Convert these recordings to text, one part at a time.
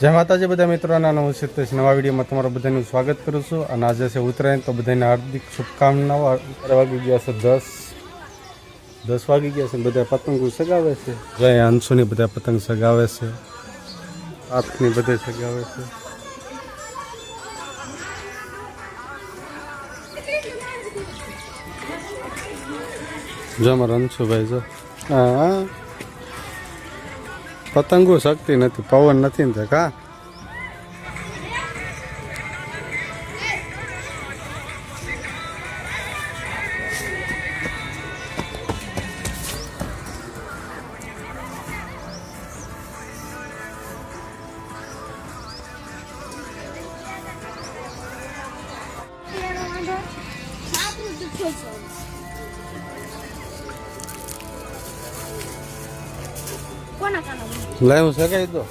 જય માતાજી બધા મિત્રોના હું સિદ્ધેશ. નવા વિડીયોમાં તમારું બધાનું સ્વાગત કરું છું. અને આજે છે ઉત્તરાયણ, તો બધાને હાર્દિક શુભકામનાઓ. વાગી ગયા છે દસ. દસ વાગી ગયા છે બધા પતંગો સગાવે છે. જય અંશુની બધા પતંગ સગાવે છે. હાથની બધે સગાવે છે. જો અમારા અંશુભાઈ જો. હા. પતંગો શક્તિ નથી પવન નથી ને તે કા કોના કાના લાય હું સગાઈ દો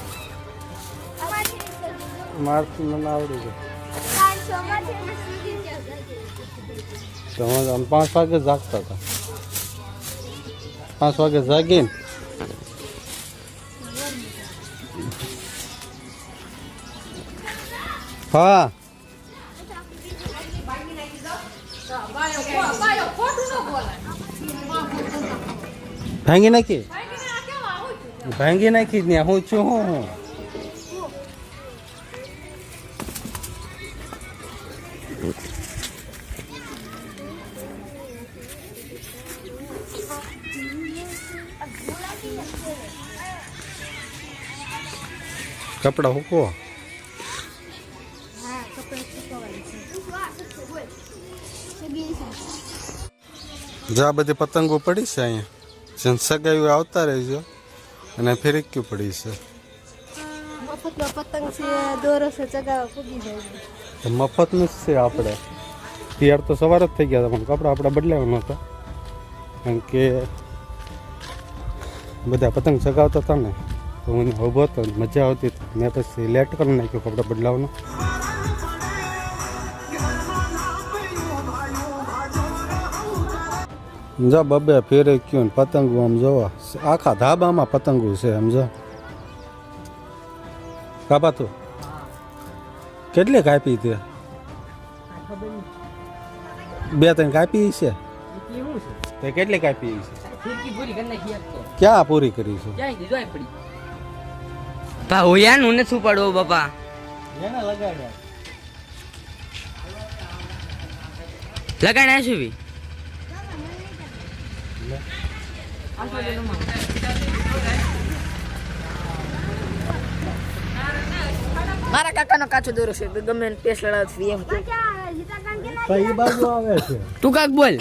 મારથી મને આવડી છે તો પાંચ વાગે જાગતા હતા. પાંચ વાગે જાગીને હા. ભાંગી નાખી? ભાંગી નાખી જ હું છું હું. હું કપડા હુકો. જા બધી પતંગો પડી છે અહીંયા. સગાઈઓ આવતા રહેજો અને ફિરક્યું પડી છે? મફતનો પતંગ છે દોરો છે ચગાવવા પૂગી જાય મફતનું જ છે આપણે તૈયાર તો સવાર જ થઈ ગયા હતા પણ કપડાં આપણા બદલાવા નહોતા. કારણ કે બધા પતંગ ચગાવતા હતા ને તો હું ઊભો હતો મજા આવતી મેં પછી લેટ કરી નાખ્યું કપડાં બદલાવાનું જો બબે ફેરે કયો ને પતંગો આમ જોવા. આખા ધાબામાં પતંગો છે આમ જો કાપા તો કેટલી કાપી તે? બે ત્રણ કાપી છે? તે કેટલી કાપી છે? ક્યાં પૂરી કરી છે? પા હોયા નું નથી પાડવો બાપા. લગાડ્યા. લગાડ્યા ભી? મારા કાકાનો કાચો દોરો છે ગમે પેસ લડાવતી એમ બાજુ આવે છે. તું કાક બોલ.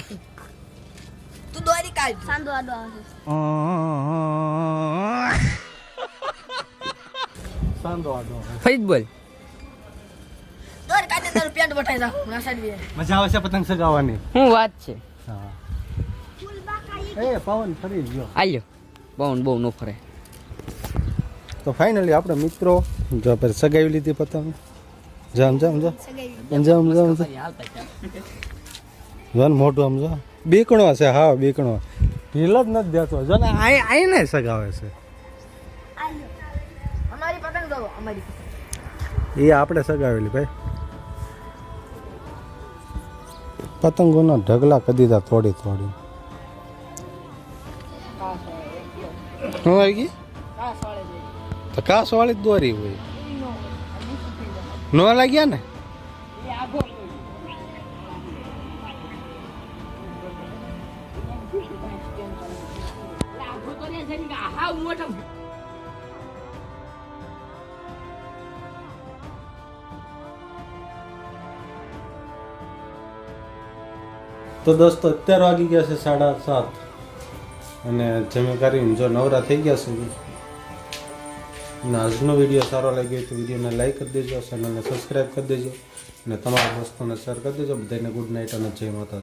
તું દોરી કાઢ. સાંદો આડો આવે સાંધો આડો ફરી બોલ. દોર કાઢે તારું પેન્ટ બટાઈ દા ના સાઈડ મજા આવે છે પતંગ સગાવવાની શું વાત છે. હા. એ પવન ફરી ગયો. આલ્યો. બહુ બહુ નો ફરે. તો ફાઇનલી આપણે મિત્રો જો આપણે સગાવી લીધી પતંગ. જામ જામ જા. જામ જામ જા. જો ને મોઢું આમ જો. બીકણો છે હા બીકણો. ઢીલ જ નથી દેતો. જો ને આઈ આઈ ને સગાવે છે. અમારી પતંગ દો અમારી એ આપણે સગાવેલી ભાઈ. પતંગોના ઢગલા કદી દીધા થોડી થોડી શું આવી તો કાસ વાળી દોરી હોય. નો લાગ્યા ને? તો દોસ્તો, અત્યારે વાગી ગયા છે સાડા સાત. અને જમી કરીને જો નવરા થઈ ગયા છે, અને આજનો વીડિયો સારો લાગ્યો તો વિડીયોને લાઈક કરી દેજો ચેનલને સબસ્ક્રાઈબ કરી દેજો, અને તમારા દોસ્તોને શેર કરી દેજો, બધાને ગુડ નાઇટ અને જય માતા